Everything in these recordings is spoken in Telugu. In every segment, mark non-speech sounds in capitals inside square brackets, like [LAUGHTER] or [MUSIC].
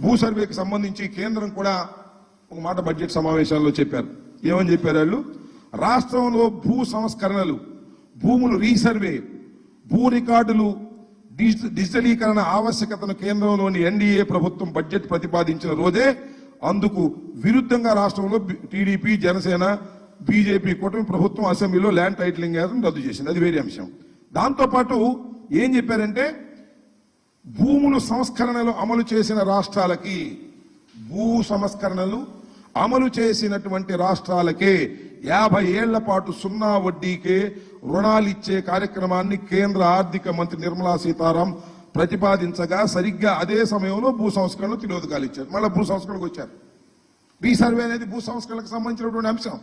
భూ సర్వేకి సంబంధించి కేంద్రం కూడా ఒక మాట బడ్జెట్ సమావేశాల్లో చెప్పారు. ఏమని చెప్పారు వాళ్ళు? రాష్ట్రంలో భూ సంస్కరణలు భూములు రీసర్వే భూ రికార్డులు డిజిటలీకరణ ఆవశ్యకతను కేంద్రంలోని ఎన్డీఏ ప్రభుత్వం బడ్జెట్ ప్రతిపాదించిన రోజే అందుకు విరుద్ధంగా రాష్ట్రంలో టీడీపీ జనసేన బీజేపీ కూటమి ప్రభుత్వం అసెంబ్లీలో ల్యాండ్ టైటిలింగ్ రద్దు చేసింది. అది వేరే అంశం. దాంతోపాటు ఏం చెప్పారంటే భూములు సంస్కరణలు అమలు చేసిన రాష్ట్రాలకి భూ సంస్కరణలు అమలు చేసినటువంటి రాష్ట్రాలకే యాభై ఏళ్ళ పాటు సున్నా వడ్డీకే రుణాలు ఇచ్చే కార్యక్రమాన్ని కేంద్ర ఆర్థిక మంత్రి నిర్మలా సీతారాం ప్రతిపాదించగా సరిగ్గా అదే సమయంలో భూ సంస్కరణలు తిలోదకాలు ఇచ్చారు. మళ్ళీ భూ సంస్కరణకు వచ్చారు. బీ సర్వే అనేది భూ సంస్కరణకు సంబంధించినటువంటి అంశం.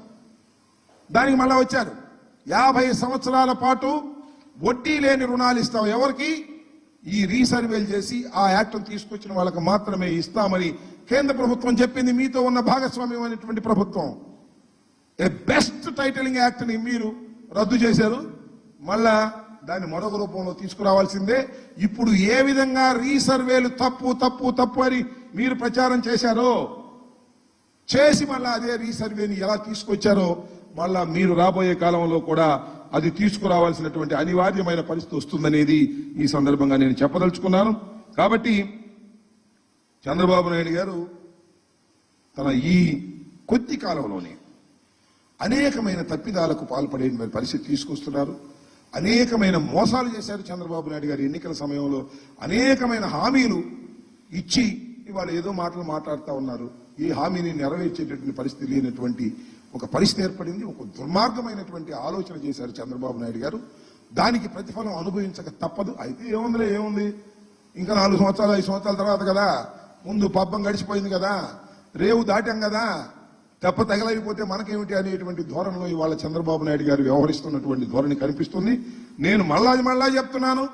దానికి మళ్ళా వచ్చారు. యాభై సంవత్సరాల పాటు వడ్డీ లేని రుణాలు ఇస్తాం ఎవరికి? ఈ రీసర్వేలు చేసి ఆ యాక్ట్ తీసుకొచ్చిన వాళ్ళకి మాత్రమే ఇస్తామని కేంద్ర ప్రభుత్వం చెప్పింది. మీతో ఉన్న భాగస్వామ్యం అనేటువంటి ప్రభుత్వం. ఏ బెస్ట్ టైటిలింగ్ యాక్ట్ని మీరు రద్దు చేశారు. మళ్ళా దాన్ని మరొక రూపంలో తీసుకురావాల్సిందే. ఇప్పుడు ఏ విధంగా రీసర్వేలు తప్పు తప్పు తప్పు అని మీరు ప్రచారం చేశారో చేసి మళ్ళా అదే రీసర్వేని ఎలా తీసుకొచ్చారో మళ్ళా మీరు రాబోయే కాలంలో కూడా అది తీసుకురావాల్సినటువంటి అనివార్యమైన పరిస్థితి వస్తుందనేది ఈ సందర్భంగా నేను చెప్పదలుచుకున్నాను. కాబట్టి చంద్రబాబు నాయుడు గారు తన ఈ కొద్ది కాలంలోనే అనేకమైన తప్పిదాలకు పాల్పడే పరిస్థితి తీసుకొస్తున్నారు. అనేకమైన మోసాలు చేశారు చంద్రబాబు నాయుడు గారు ఎన్నికల సమయంలో. అనేకమైన హామీలు ఇచ్చి ఇవాళ ఏదో మాటలు మాట్లాడుతూ ఉన్నారు. ఈ హామీని నెరవేర్చేటటువంటి పరిస్థితి లేనటువంటి ఒక పరిస్థితి ఏర్పడింది ఒక దుర్మార్గమైనటువంటి ఆలోచన చేశారు చంద్రబాబు నాయుడు గారు. దానికి ప్రతిఫలం అనుభవించక తప్పదు. అయితే ఏముందిలే ఏముంది? ఇంకా నాలుగు సంవత్సరాలు ఐదు సంవత్సరాల తర్వాత కదా? ముందు పబ్బం గడిచిపోయింది కదా? రేవు దాటాం కదా? తెప్ప తగలైపోతే మనకేమిటి అనేటువంటి ధోరణిలో ఇవాళ చంద్రబాబు నాయుడు గారు వ్యవహరిస్తున్నటువంటి ధోరణి కనిపిస్తుంది. నేను మళ్ళా మళ్ళా చెప్తున్నాను.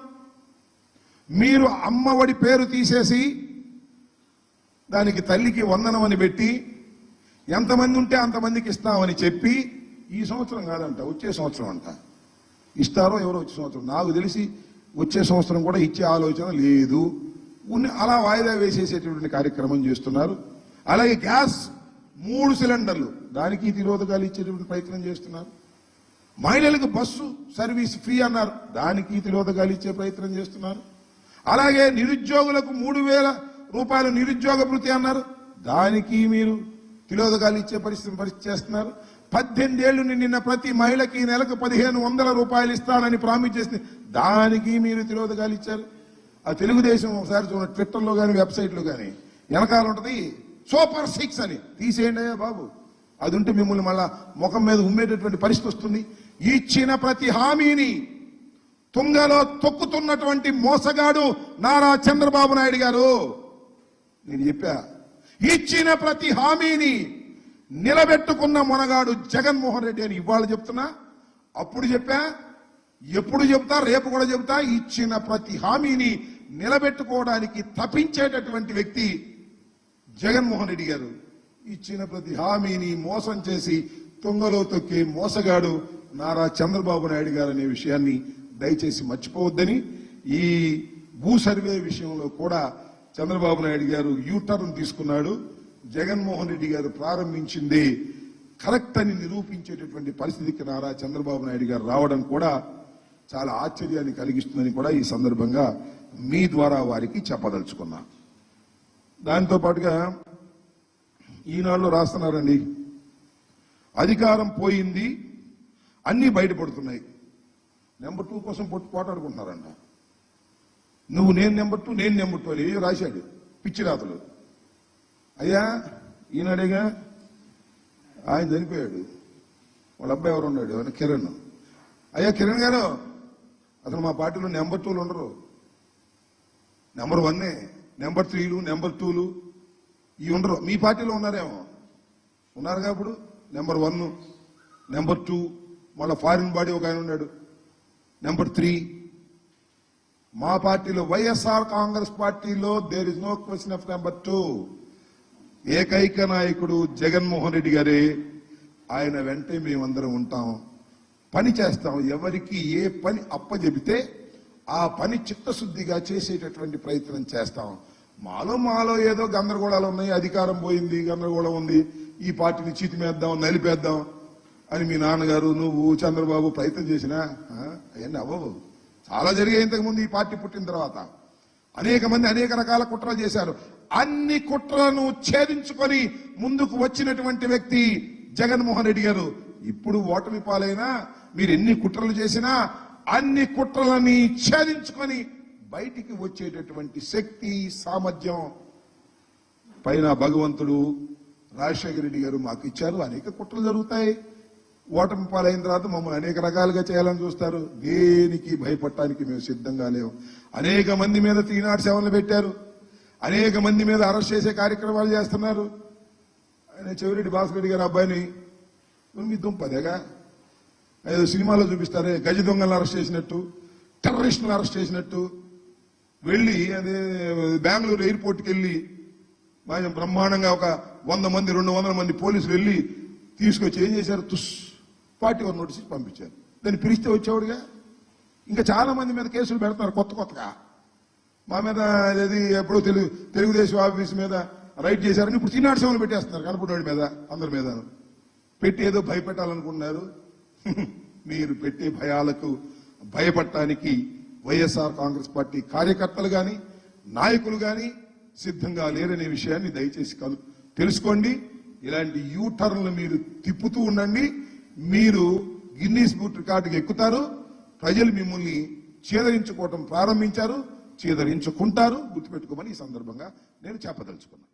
మీరు అమ్మఒడి పేరు తీసేసి దానికి తల్లికి వందనం అని పెట్టి ఎంతమంది ఉంటే అంతమందికి ఇస్తామని చెప్పి ఈ సంవత్సరం కాదంట వచ్చే సంవత్సరం అంట. ఇస్తారో ఎవరో వచ్చే సంవత్సరం. నాకు తెలిసి వచ్చే సంవత్సరం కూడా ఇచ్చే ఆలోచన లేదు. అలా వాయిదా వేసేసేటువంటి కార్యక్రమం చేస్తున్నారు. అలాగే గ్యాస్ మూడు సిలిండర్లు దానికి తిరోధకాలు ఇచ్చేటువంటి ప్రయత్నం చేస్తున్నారు. మహిళలకు బస్సు సర్వీస్ ఫ్రీ అన్నారు దానికి తిరోధకాలు ఇచ్చే ప్రయత్నం చేస్తున్నారు. అలాగే నిరుద్యోగులకు మూడు వేల రూపాయలు నిరుద్యోగ భృతి అన్నారు దానికి మీరు తిలోదకాలు ఇచ్చే పరిస్థితి పరిస్థితి చేస్తున్నారు. పద్దెనిమిది ఏళ్ళు నిన్న ప్రతి మహిళకి నెలకు పదిహేను వందల రూపాయలు ఇస్తానని ప్రామిస్ చేసింది. దానికి మీరు తిలోదకాలు ఇచ్చారు. ఆ తెలుగుదేశం ఒకసారి చూడండి ట్విట్టర్లో కానీ వెబ్సైట్లో కానీ వెనకాల ఉంటుంది సూపర్ సిక్స్ అని. తీసేయండి అయ్యా బాబు. అది ఉంటే మిమ్మల్ని మళ్ళా ముఖం మీద ఉమ్మేటటువంటి పరిస్థితి వస్తుంది. ఇచ్చిన ప్రతి హామీని తుంగలో తొక్కుతున్నటువంటి మోసగాడు నారా చంద్రబాబు నాయుడు గారు. నేను చెప్పా ఇచ్చిన ప్రతి హామీని నిలబెట్టుకున్న మొనగాడు జగన్మోహన్ రెడ్డి అని ఇవాళ చెప్తున్నా. అప్పుడు చెప్పా ఎప్పుడు చెప్తా రేపు కూడా చెప్తా ఇచ్చిన ప్రతి హామీని నిలబెట్టుకోవడానికి తప్పించేటటువంటి వ్యక్తి జగన్మోహన్ రెడ్డి గారు. ఇచ్చిన ప్రతి హామీని మోసం చేసి తుంగలో తొక్కే మోసగాడు నారా చంద్రబాబు నాయుడు గారు అనే విషయాన్ని దయచేసి మర్చిపోవద్దని ఈ భూ సర్వే విషయంలో కూడా చంద్రబాబు నాయుడు గారు యూటర్న్ తీసుకున్నాడు. జగన్మోహన్ రెడ్డి గారు ప్రారంభించింది. కరెక్ట్ అని నిరూపించేటటువంటి పరిస్థితికి నారా చంద్రబాబు నాయుడు గారు రావడం కూడా చాలా ఆశ్చర్యాన్ని కలిగిస్తుందని కూడా ఈ సందర్భంగా మీ ద్వారా వారికి చెప్పదలుచుకున్నా. దాంతో పాటుగా ఈనాళ్ళు రాస్తున్నారండి. అధికారం పోయింది. అన్నీ బయటపడుతున్నాయి. నెంబర్ టూ కోసం పొట్టు పోటాడుకుంటున్నారంట. నువ్వు నేను నెంబర్ టూ నేను నెంబర్ టూ అని రాశాడు పిచ్చి రాతలు అయ్యా ఈనాడేగా ఆయన చనిపోయాడు. వాళ్ళ అబ్బాయి ఎవరు ఉన్నాడు ఆయన కిరణ్. అయ్యా కిరణ్ గారు అసలు మా పార్టీలో నెంబర్ టూలు ఉండరు. నెంబర్ వన్నే నెంబర్ త్రీలు నెంబర్ టూలు ఇవి ఉండరు. మీ పార్టీలో ఉన్నారేమో? ఉన్నారుగా ఇప్పుడు? నెంబర్ వన్ నెంబర్ టూ మళ్ళీ ఫారిన్ బాడీ ఒక ఆయన ఉన్నాడు. నెంబర్ త్రీ మా పార్టీలో వైఎస్ఆర్ కాంగ్రెస్ పార్టీలో there is no question of number two ఏకైక నాయకుడు జగన్మోహన్ రెడ్డి గారే ఆయన వెంటే మేమందరం ఉంటాం. పని చేస్తాం. ఎవరికి ఏ పని అప్పజెబితే ఆ పని చిత్తశుద్ధిగా చేసేటటువంటి ప్రయత్నం చేస్తాం. మాలో మాలో ఏదో గందరగోళాలు ఉన్నాయి. అధికారం పోయింది గందరగోళం ఉంది. ఈ పార్టీని చీతిమేద్దాం నలిపేద్దాం అని మీ నాన్నగారు నువ్వు చంద్రబాబు ప్రయత్నం చేసినా అవన్నీ అవ్వవు. చాలా జరిగాయి ఇంతకు ముందు ఈ పార్టీ పుట్టిన తర్వాత అనేక మంది అనేక రకాల కుట్రలు చేశారు. అన్ని కుట్రలను ఛేదించుకొని ముందుకు వచ్చినటువంటి వ్యక్తి జగన్మోహన్ రెడ్డి గారు. ఇప్పుడు ఓటమి పాలైనా మీరు ఎన్ని కుట్రలు చేసినా అన్ని కుట్రలని ఛేదించుకొని బయటికి వచ్చేటటువంటి శక్తి సామర్థ్యం పైన భగవంతుడు రాజశేఖర రెడ్డి గారు మాకు ఇచ్చారు. అనేక కుట్రలు జరుగుతాయి. ఓటమి పాలైన తర్వాత మమ్మల్ని అనేక రకాలుగా చేయాలని చూస్తారు. దేనికి భయపడటానికి మేము సిద్ధంగా లేవు. అనేక మంది మీద తీనాటి సేవలు పెట్టారు. అనేక మంది మీద అరెస్ట్ చేసే కార్యక్రమాలు చేస్తున్నారు. ఆయన చెవిరెడ్డి భాస్కర్ రెడ్డి గారి అబ్బాయిని మీ దుంపదేగా ఏదో సినిమాలో చూపిస్తారే. గజ దొంగలను అరెస్ట్ చేసినట్టు టెర్రరిస్టులను అరెస్ట్ చేసినట్టు వెళ్ళి అదే బెంగళూరు ఎయిర్పోర్ట్కి వెళ్ళి బ్రహ్మాండంగా ఒక వంద మంది రెండు వందల మంది పోలీసులు వెళ్ళి తీసుకొచ్చి ఏం చేశారు? తుస్ పార్టీ వన్ నోటీస్ పంపించారు. దాన్ని పిలిస్తే వచ్చేవాడుగా. ఇంకా చాలా మంది మీద కేసులు పెడతారు కొత్త కొత్తగా. మా మీద అది ఎప్పుడో తెలుగు తెలుగుదేశం ఆఫీస్ మీద రైట్ చేశారని ఇప్పుడు చిన్నాడు సేవలు పెట్టేస్తున్నారు కనపడవాడి మీద అందరి మీద. పెట్టి ఏదో భయపెట్టాలనుకున్నారు [LAUGHS] మీరు పెట్టే భయాలకు భయపడటానికి వైఎస్ఆర్ కాంగ్రెస్ పార్టీ కార్యకర్తలు కానీ నాయకులు కానీ సిద్ధంగా లేరనే విషయాన్ని దయచేసి కలు తెలుసుకోండి. ఇలాంటి యూ టర్న్లు మీరు తిప్పుతూ ఉండండి. మీరు గిన్నీస్ బుక్ రికార్డుకి ఎక్కుతారు. ప్రజలు మిమ్మల్ని చేదరించుకోవటం ప్రారంభించారు. చేదరించుకుంటారు. గుర్తుపెట్టుకోమని ఈ సందర్భంగా నేను చెప్పదలుచుకున్నాను